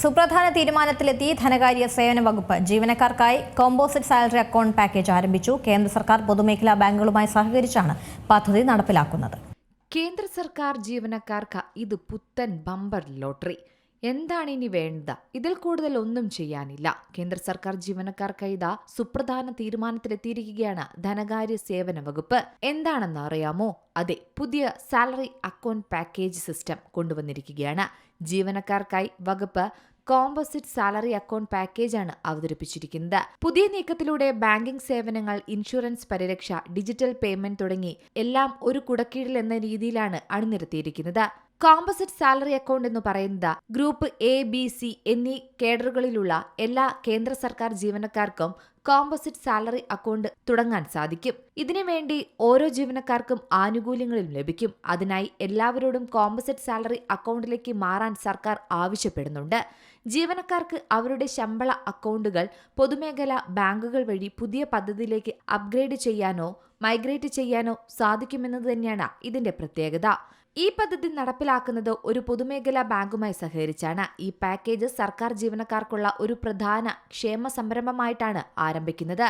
സുപ്രധാന തീരുമാനത്തിലെത്തി ധനകാര്യ സേവന വകുപ്പ്. ജീവനക്കാർക്കായി കോമ്പോസിറ്റ് സാലറി അക്കൗണ്ട് പാക്കേജ് ആരംഭിച്ചു. കേന്ദ്ര സർക്കാർ പൊതുമേഖലാ ബാങ്കുകളുമായി സഹകരിച്ചാണ് പദ്ധതി നടപ്പിലാക്കുന്നത്. കേന്ദ്ര സർക്കാർ ജീവനക്കാർക്ക് ഇത് പുത്തൻ ബമ്പർ ലോട്ടറി എന്താണ് ഇനി വേണ്ടത്? ഇതിൽ കൂടുതൽ ഒന്നും ചെയ്യാനില്ല. കേന്ദ്ര സർക്കാർ ജീവനക്കാർക്ക് ഇതാ സുപ്രധാന തീരുമാനത്തിലെത്തിയിരിക്കുകയാണ് ധനകാര്യ സേവന വകുപ്പ്. എന്താണെന്ന് അറിയാമോ? അതെ പുതിയ സാലറി അക്കൗണ്ട് പാക്കേജ് സിസ്റ്റം കൊണ്ടുവന്നിരിക്കുകയാണ്. ജീവനക്കാർക്കായി വകുപ്പ് കോമ്പോസിറ്റ് സാലറി അക്കൗണ്ട് ആണ് അവതരിപ്പിച്ചിരിക്കുന്നത്. പുതിയ നീക്കത്തിലൂടെ ബാങ്കിംഗ് സേവനങ്ങൾ ഇൻഷുറൻസ് പരിരക്ഷ ഡിജിറ്റൽ പേയ്മെന്റ് തുടങ്ങി എല്ലാം ഒരു കുടക്കീഴിൽ എന്ന രീതിയിലാണ് അണിനിരത്തിയിരിക്കുന്നത്. കോമ്പോസിറ്റ് സാലറി അക്കൗണ്ട് എന്ന് പറയുന്നത് ഗ്രൂപ്പ് എ ബി സി എന്നീ കേഡറുകളിലുള്ള എല്ലാ കേന്ദ്ര സർക്കാർ ജീവനക്കാർക്കും കോമ്പസിറ്റ് സാലറി അക്കൗണ്ട് തുടങ്ങാൻ സാധിക്കും. ഇതിനുവേണ്ടി ഓരോ ജീവനക്കാർക്കും ആനുകൂല്യങ്ങളും ലഭിക്കും. അതിനായി എല്ലാവരോടും കോമ്പസിറ്റ് സാലറി അക്കൗണ്ടിലേക്ക് മാറാൻ സർക്കാർ ആവശ്യപ്പെടുന്നുണ്ട്. ജീവനക്കാർക്ക് അവരുടെ ശമ്പള അക്കൗണ്ടുകൾ പൊതുമേഖലാ ബാങ്കുകൾ വഴി പുതിയ പദ്ധതിയിലേക്ക് അപ്ഗ്രേഡ് ചെയ്യാനോ മൈഗ്രേറ്റ് ചെയ്യാനോ സാധിക്കുമെന്നത് തന്നെയാണ് ഇതിന്റെ പ്രത്യേകത. ഈ പദ്ധതി നടപ്പിലാക്കുന്നത് ഒരു പൊതുമേഖലാ ബാങ്കുമായി സഹകരിച്ചാണ്. ഈ പാക്കേജ് സർക്കാർ ജീവനക്കാർക്കുള്ള ഒരു പ്രധാന ക്ഷേമ സംരംഭമായിട്ടാണ് ആരംഭിക്കുന്നത്.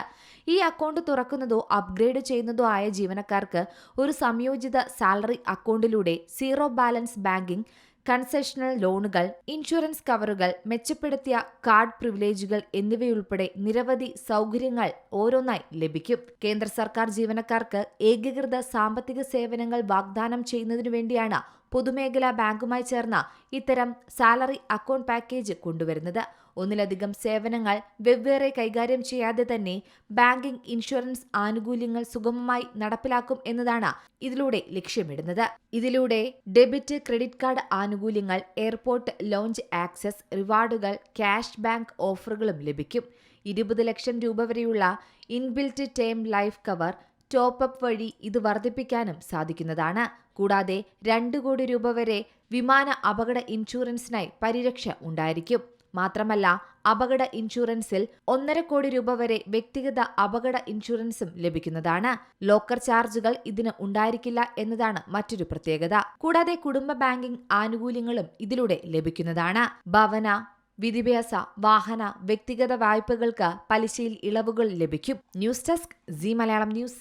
ഈ അക്കൗണ്ട് തുറക്കുന്നതോ അപ്ഗ്രേഡ് ചെയ്യുന്നതോ ആയ ജീവനക്കാർക്ക് ഒരു സംയോജിത സാലറി അക്കൗണ്ടിലൂടെ സീറോ ബാലൻസ് ബാങ്കിംഗ് കൺസെഷണൽ ലോണുകൾ ഇൻഷുറൻസ് കവറുകൾ മെച്ചപ്പെടുത്തിയ കാർഡ് പ്രിവിലേജുകൾ എന്നിവയുൾപ്പെടെ നിരവധി സൗകര്യങ്ങൾ ഓരോന്നായി ലഭിക്കും. കേന്ദ്ര സർക്കാർ ജീവനക്കാർക്ക് ഏകീകൃത സാമ്പത്തിക സേവനങ്ങൾ വാഗ്ദാനം ചെയ്യുന്നതിനു വേണ്ടിയാണ് പൊതുമേഖലാ ബാങ്കുമായി ചേർന്ന ഇത്തരം സാലറി അക്കൗണ്ട് പാക്കേജ് കൊണ്ടുവരുന്നത്. ഒന്നിലധികം സേവനങ്ങൾ വെവ്വേറെ കൈകാര്യം ചെയ്യാതെ തന്നെ ബാങ്കിംഗ് ഇൻഷുറൻസ് ആനുകൂല്യങ്ങൾ സുഗമമായി നടപ്പിലാക്കും എന്നതാണ് ഇതിലൂടെ ലക്ഷ്യമിടുന്നത്. ഇതിലൂടെ ഡെബിറ്റ് ക്രെഡിറ്റ് കാർഡ് ആനുകൂല്യങ്ങൾ എയർപോർട്ട് ലോഞ്ച് ആക്സസ് റിവാർഡുകൾ ക്യാഷ് ബാങ്ക് ഓഫറുകളും ലഭിക്കും. ഇരുപത് ലക്ഷം രൂപ വരെയുള്ള inbuilt term life cover top up വഴി ഇത് വർദ്ധിപ്പിക്കാനും സാധിക്കുന്നതാണ്. കൂടാതെ രണ്ട് കോടി രൂപ വരെ വിമാന അപകട ഇൻഷുറൻസിനായി പരിരക്ഷ ഉണ്ടായിരിക്കും. മാത്രമല്ല അപകട ഇൻഷുറൻസിൽ ഒന്നര കോടി രൂപ വരെ വ്യക്തിഗത അപകട ഇൻഷുറൻസും ലഭിക്കുന്നതാണ്. ലോക്കർ ചാർജുകൾ ഇതിന് ഉണ്ടായിരിക്കില്ല എന്നതാണ് മറ്റൊരു പ്രത്യേകത. കൂടാതെ കുടുംബ ബാങ്കിംഗ് ആനുകൂല്യങ്ങളും ഇതിലൂടെ ലഭിക്കുന്നതാണ്. ഭവന വിദ്യാഭ്യാസ വാഹന വ്യക്തിഗത വായ്പകൾക്ക് പലിശയിൽ ഇളവുകൾ ലഭിക്കും. News desk C Malayalam news.